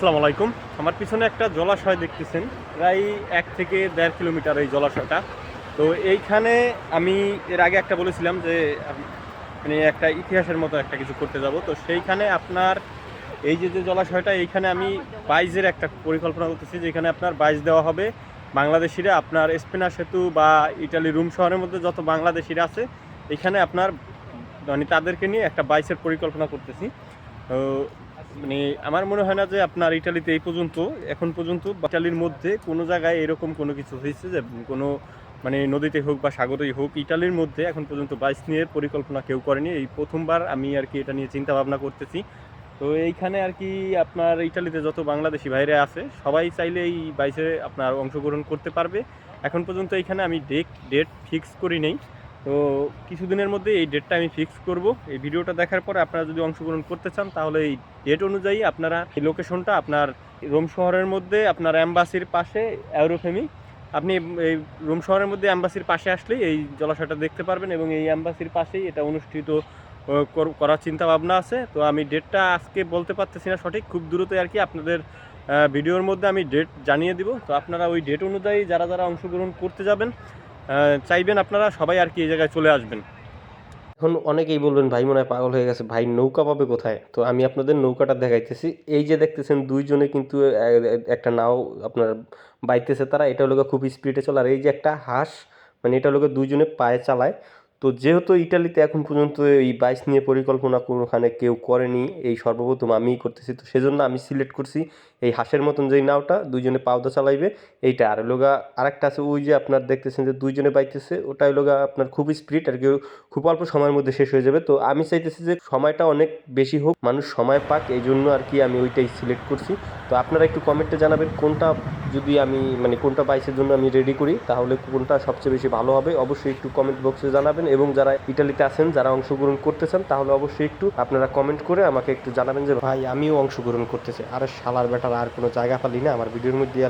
আসসালামু আলাইকুম। আমার পিছনে একটা জলাশয় দেখতেছেন, প্রায় এক থেকে দেড় কিলোমিটার এই জলাশয়টা। তো এইখানে আমি এর আগে একটা বলেছিলাম যে মানে একটা ইতিহাসের মতো একটা কিছু করতে যাব। তো সেইখানে আপনার, এই যে যে জলাশয়টা, এইখানে আমি বাইজের একটা পরিকল্পনা করতেছি, যেখানে আপনার বাইজ দেওয়া হবে। বাংলাদেশিরা আপনার স্পেনা সেতু বা ইটালি রুম শহরের মধ্যে যত বাংলাদেশিরা আছে, এখানে আপনার মানে তাদেরকে নিয়ে একটা বাইসের পরিকল্পনা করতেছি। তো মানে আমার মনে হয় না যে আপনার ইটালিতে এই পর্যন্ত, এখন পর্যন্ত ইটালির মধ্যে কোনো জায়গায় এরকম কোনো কিছু হয়েছে যে কোনো মানে নদীতে হোক বা সাগরেই হোক, ইটালির মধ্যে এখন পর্যন্ত বাইস নিয়ে পরিকল্পনা কেউ করেনি। এই প্রথমবার আমি আর কি এটা নিয়ে চিন্তা ভাবনা করতেছি। তো এইখানে আর কি আপনার ইটালিতে যত বাংলাদেশি ভাইরা আছে, সবাই চাইলে এই বাইসে আপনার অংশগ্রহণ করতে পারবে। এখন পর্যন্ত এইখানে আমি ডেট ডেট ফিক্স করি নেই। তো কিছুদিনের মধ্যে এই ডেটটা আমি ফিক্স করব। এই ভিডিওটা দেখার পরে আপনারা যদি অংশগ্রহণ করতে চান, তাহলে এই ডেট অনুযায়ী আপনারা এই লোকেশনটা আপনার রোম শহরের মধ্যে, আপনার অ্যাম্বাসির পাশে অ্যারোফেমি আপনি এই রোম শহরের মধ্যে অ্যাম্বাসির পাশে আসলেই এই জলাশয়টা দেখতে পারবেন এবং এই অ্যাম্বাসির পাশেই এটা অনুষ্ঠিত কর- করার চিন্তা ভাবনা আছে। তো আমি ডেটটা আজকে বলতে পারতেছি না সঠিক, খুব দ্রুতই আর কি আপনাদের ভিডিওর মধ্যে আমি ডেট জানিয়ে দিব। তো আপনারা ওই ডেট অনুযায়ী যারা যারা অংশগ্রহণ করতে যাবেন চাইবেন আপনারা সবাই আর কি এই জায়গায় চলে আসবেন। এখন অনেকেই বলবেন, ভাই, মনে হয় পাগল হয়ে গেছে। ভাই, নৌকা পাবে কোথায়? তো আমি আপনাদের নৌকাটা দেখাইতেছি। এই যে দেখতেছেন, দুইজনে কিন্তু একটা নাও আপনার বাইতেছে তারা। এটা হলো খুব স্পিডে চলে। আর এই যে একটা হাঁস মানে এটা হলো দুইজনে পায়ে চালায়। তো যেহেতু ইটালিতে এখন পর্যন্ত এই বাইস নিয়ে পরিকল্পনা কোনোখানে কেউ করেনি, এই সর্বপ্রথম আমিই করতেছি। তো সেজন্য আমি সিলেক্ট করছি এই হাঁসের মতন যেই নাওটা, দুইজনে পাওদা চালাইবে, এইটা। আর লোগা আরেকটা আছে, ওই যে আপনার দেখতেছেন যে দুইজনে বাইতেছে ওটাই লোগা আপনার খুব স্পিড আর কেউ খুব অল্প সময়ের মধ্যে শেষ হয়ে যাবে। তো আমি চাইতেছি যে সময়টা অনেক বেশি হোক, মানুষ সময় পাক এই জন্য আর কি আমি ওইটাই সিলেক্ট করছি। তো আপনারা একটু কমেন্টে জানাবেন কোনটা যদি আমি মানে কোনটা বাইসের জন্য আমি রেডি করি, তাহলে কোনটা সবচেয়ে বেশি ভালো হবে। অবশ্যই একটু কমেন্ট বক্সে জানাবেন এবং যারা ইটালিতে আছেন, যারা অংশগ্রহণ করতেছেন, তাহলে অবশ্যই একটু আপনারা কমেন্ট করে আমাকে একটু জানাবেন যে, ভাই, আমিও অংশগ্রহণ করতেছি। আর শালার বেটার, আর কোনো জায়গা পালি না, আমার ভিডিওর মধ্যে